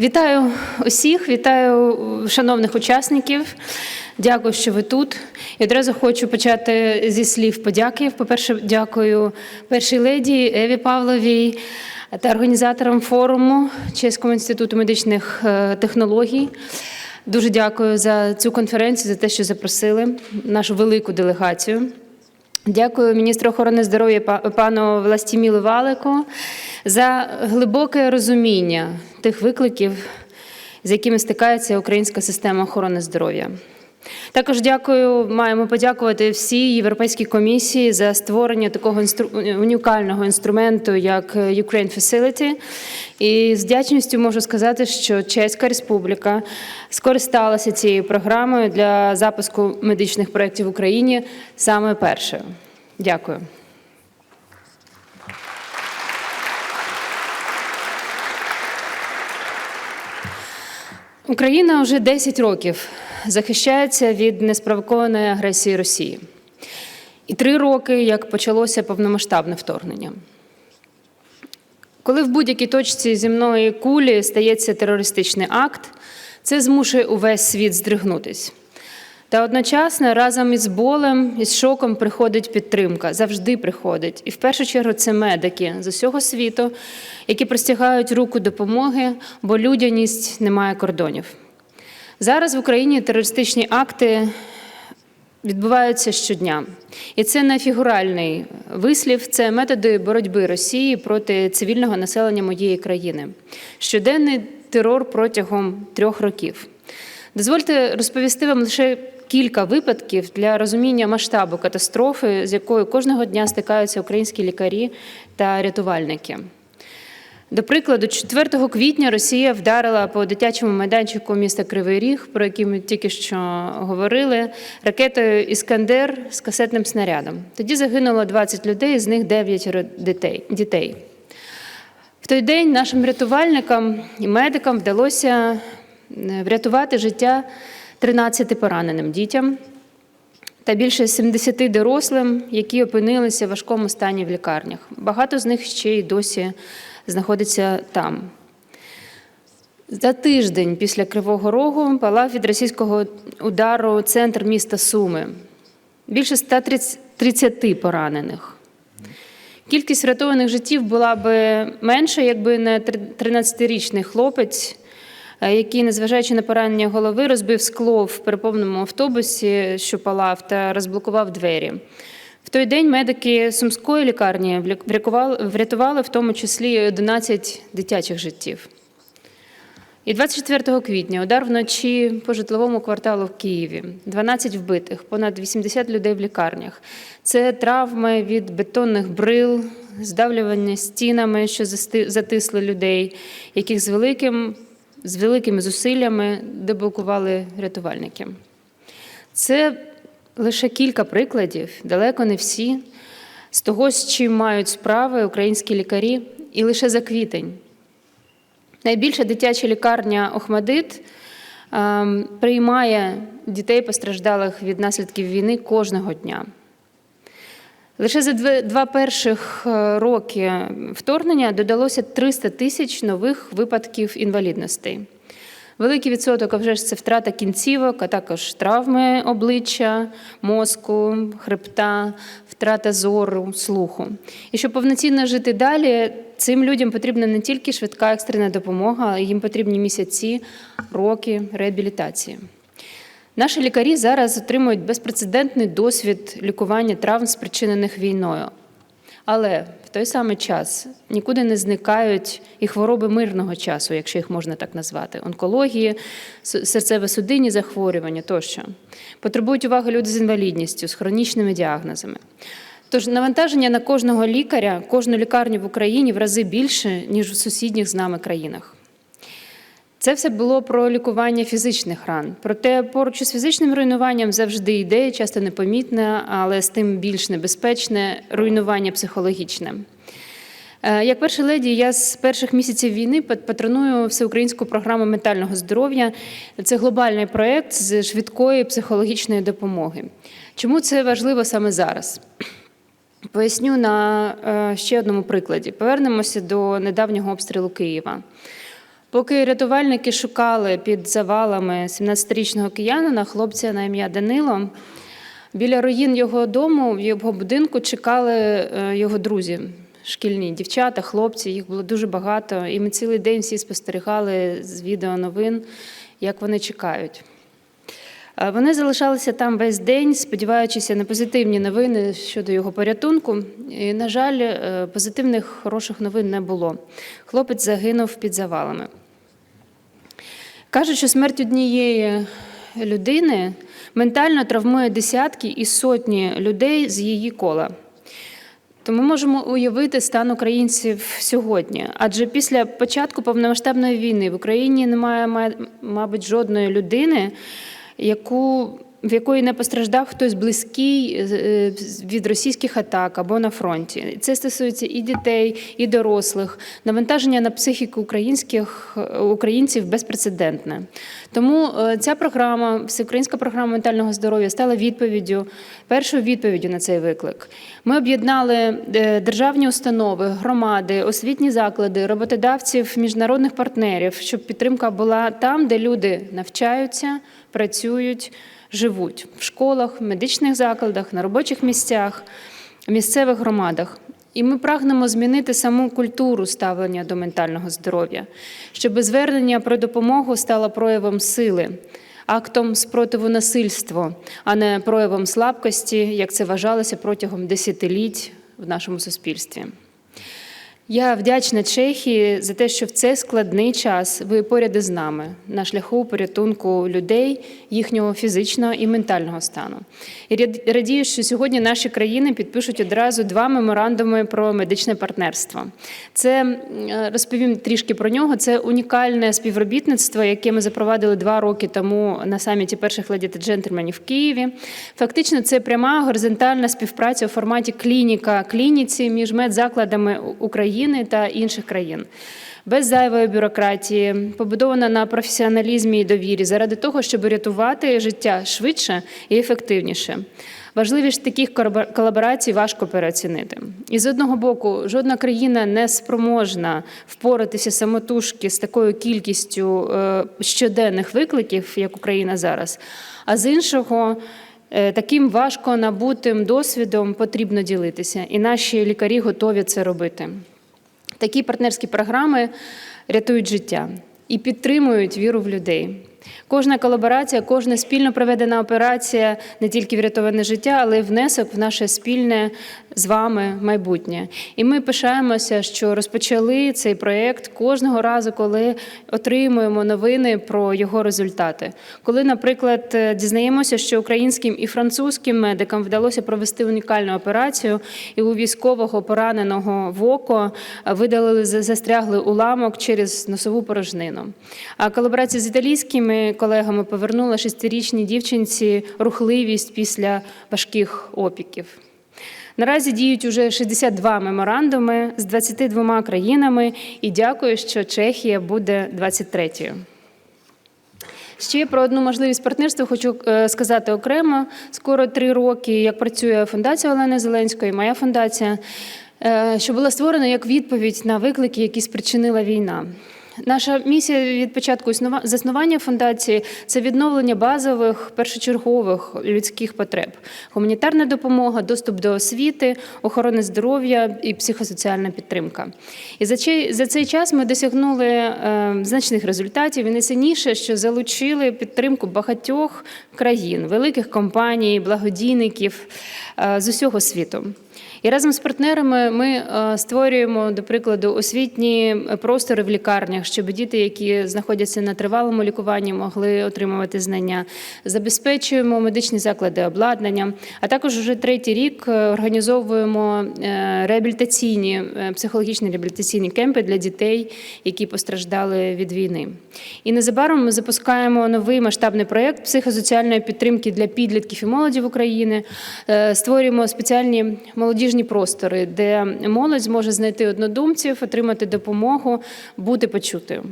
Вітаю усіх, вітаю шановних учасників. Дякую, що ви тут. І одразу хочу почати зі слів подяки. По-перше, дякую першій леді Еві Павловій та організаторам форуму Чеського інституту медичних е, технологій. Дуже дякую за цю конференцію, за те, що запросили нашу велику делегацію. Дякую міністру охорони здоров'я пану Властімілу Валику за глибоке розуміння тих викликів, з якими стикається українська система охорони здоров'я. Також дякую, маємо подякувати всій Європейській комісії за створення такого інстру- унікального інструменту, як Ukraine Facility. І з вдячністю можу сказати, що Чеська Республіка скористалася цією програмою для запуску медичних проєктів в Україні саме першою. Дякую. Україна вже 10 років захищається від неспровокованої агресії Росії. І три роки, як почалося повномасштабне вторгнення. Коли в будь-якій точці земної кулі стається терористичний акт, це змушує увесь світ здригнутись. Та одночасно разом із болем, із шоком приходить підтримка, завжди приходить. І в першу чергу це медики з усього світу, які простягають руку допомоги, бо людяність не має кордонів. Зараз в Україні терористичні акти відбуваються щодня. І це не фігуральний вислів, це методи боротьби Росії проти цивільного населення моєї країни. Щоденний терор протягом трьох років. Дозвольте розповісти вам лише кілька випадків для розуміння масштабу катастрофи, з якою кожного дня стикаються українські лікарі та рятувальники. До прикладу, 4 квітня Росія вдарила по дитячому майданчику міста Кривий Ріг, про який ми тільки що говорили, ракетою Іскандер з касетним снарядом. Тоді загинуло 20 людей, з них 9 дітей. В той день нашим рятувальникам і медикам вдалося е, врятувати життя 13 пораненим дітям та більше 70 дорослим, які опинилися в важкому стані в лікарнях. Багато з них ще й досі знаходиться там. За тиждень після Кривого Рогу палав від російського удару центр міста Суми. Більше 130 поранених. Кількість врятованих життів була б менша, якби не 13-річний хлопець, який, незважаючи на поранення голови, розбив скло в переповненому автобусі, що палав, та розблокував двері. В той день медики Сумської лікарні врятували- в тому числі 11 дитячих життів. І 24 квітня удар вночі по житловому кварталу в Києві. 12 вбитих, понад 80 людей в лікарнях. Це травми від бетонних брил, здавлювання стінами, що затисли людей, яких з великим, з великими зусиллями деблокували рятувальники. Це лише кілька прикладів, далеко не всі, з того, з чим мають справи українські лікарі, і лише за квітень. Найбільша дитяча лікарня Охмадит ем, приймає дітей, постраждалих від наслідків війни кожного дня. Лише за два перших е, роки вторгнення додалося 300 тисяч нових випадків інвалідностей. Великий відсоток, а вже ж це втрата кінцівок, а також травми обличчя, мозку, хребта, втрата зору, слуху. І щоб повноцінно жити далі, цим людям потрібна не тільки швидка екстрена допомога, їм потрібні місяці, роки реабілітації. Наші лікарі зараз отримують безпрецедентний досвід лікування травм, спричинених війною. Але в той самий час нікуди не зникають і хвороби мирного часу, якщо їх можна так назвати: онкології, серцево-судинні захворювання тощо. Потребують уваги люди з інвалідністю, з хронічними діагнозами. Тож навантаження на кожного лікаря, кожну лікарню в Україні в рази більше, ніж у сусідніх з нами країнах. Це все було про лікування фізичних ран. Проте поруч із фізичним руйнуванням завжди йде, часто непомітне, але з тим більш небезпечне руйнування психологічне. Е, Як перша леді, я з перших місяців війни патроную всеукраїнську програму ментального здоров'я. Це глобальний проєкт з швидкої психологічної допомоги. Чому це важливо саме зараз? Поясню на е, ще одному прикладі. Повернемося до недавнього обстрілу Києва. Поки рятувальники шукали під завалами 17-річного киянина, хлопця на ім'я Данило, біля руїн його дому, в його будинку чекали е, його друзі, шкільні дівчата, хлопці, їх було дуже багато. І ми цілий день всі спостерігали з відео новин, як вони чекають. Е, Вони залишалися там весь день, сподіваючися на позитивні новини щодо його порятунку. І, на жаль, е, позитивних хороших новин не було. Хлопець загинув під завалами. Кажуть, що смерть однієї людини ментально травмує десятки і сотні людей з її кола. То ми можемо уявити стан українців сьогодні. Адже після початку повномасштабної війни в Україні немає, мабуть, жодної людини, яку, в якої не постраждав хтось близький е, від російських атак або на фронті. Це стосується і дітей, і дорослих. Навантаження на психіку українських українців безпрецедентне. Тому е, ця програма, всеукраїнська програма ментального здоров'я, стала відповіддю, першою відповіддю на цей виклик. Ми об'єднали е, державні установи, громади, освітні заклади, роботодавців, міжнародних партнерів, щоб підтримка була там, де люди навчаються, працюють, живуть в школах, медичних закладах, на робочих місцях, місцевих громадах. І ми прагнемо змінити саму культуру ставлення до ментального здоров'я, щоб звернення про допомогу стало проявом сили, актом спротиву насильству, а не проявом слабкості, як це вважалося протягом десятиліть в нашому суспільстві. Я вдячна Чехії за те, що в цей складний час ви поряд із нами на шляху порятунку людей, їхнього фізичного і ментального стану. І радію, що сьогодні наші країни підпишуть одразу два меморандуми про медичне партнерство. Це розповім трішки про нього. Це унікальне співробітництво, яке ми запровадили два роки тому на саміті перших леді та джентльменів в Києві. Фактично, це пряма горизонтальна співпраця у форматі клініка клініці між медзакладами України та інших країн. Без зайвої бюрократії, побудована на професіоналізмі і довірі, заради того, щоб рятувати життя швидше і ефективніше. Важливість таких колаборацій важко переоцінити. І з одного боку, жодна країна не спроможна впоратися самотужки з такою кількістю е, щоденних викликів, як Україна зараз. А з іншого, е, таким важко набутим досвідом потрібно ділитися, і наші лікарі готові це робити. Такі партнерські програми рятують життя і підтримують віру в людей. Кожна колаборація, кожна спільно проведена операція не тільки врятоване життя, але й внесок в наше спільне з вами майбутнє. І ми пишаємося, що розпочали цей проєкт кожного разу, коли отримуємо новини про його результати. Коли, наприклад, е, дізнаємося, що українським і французьким медикам вдалося провести унікальну операцію, і у військового пораненого в око е, видалили за- застряглий уламок через носову порожнину. А колаборація з італійськими колегами повернула шестирічній дівчинці рухливість після важких опіків. Наразі діють уже 62 меморандуми з 22 країнами, і дякую, що Чехія буде 23-ю. Ще про одну можливість партнерства хочу е, сказати окремо. Скоро три роки, як працює фундація Олени Зеленської, моя фундація, е, що була створена як відповідь на виклики, які спричинила війна. Наша місія від початку заснування фундації це відновлення базових першочергових людських потреб: гуманітарна допомога, доступ до освіти, охорони здоров'я і психосоціальна підтримка. І за цей, за цей час ми досягнули е, значних результатів. І найцінніше, що залучили підтримку багатьох країн, великих компаній, благодійників е, з усього світу. І разом з партнерами ми е, створюємо, до прикладу, освітні простори в лікарнях, щоб діти, які знаходяться на тривалому лікуванні, могли отримувати знання. Забезпечуємо медичні заклади обладнанням, а також вже третій рік е, організовуємо е, реабілітаційні е, психологічні реабілітаційні кемпи для дітей, які постраждали від війни. І незабаром ми запускаємо новий масштабний проєкт психосоціальної підтримки для підлітків і молоді в Україні. Е, Створюємо спеціальні молодіжні простори, де молодь зможе знайти однодумців, отримати допомогу, бути почутою.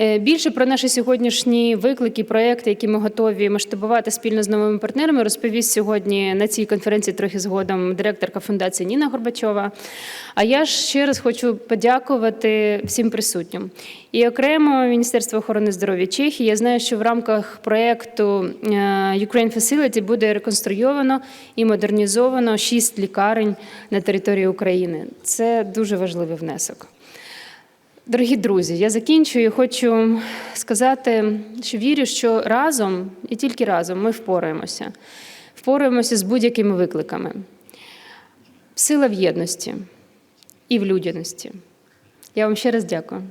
Е, Більше про наші сьогоднішні виклики, проекти, які ми готові масштабувати спільно з новими партнерами, розповість сьогодні на цій конференції трохи згодом директорка фундації Ніна Горбачова. А я ще раз хочу подякувати всім присутнім. І окремо Міністерство охорони здоров'я Чехії. Я знаю, що в рамках проєкту е, Ukraine Facility буде реконструйовано і модернізовано шість лікарень на території України. Це дуже важливий внесок. Дорогі друзі, я закінчую. Хочу сказати, що вірю, що разом і тільки разом ми впораємося. Впораємося з будь-якими викликами. Сила в єдності і в людяності. Я вам ще раз дякую.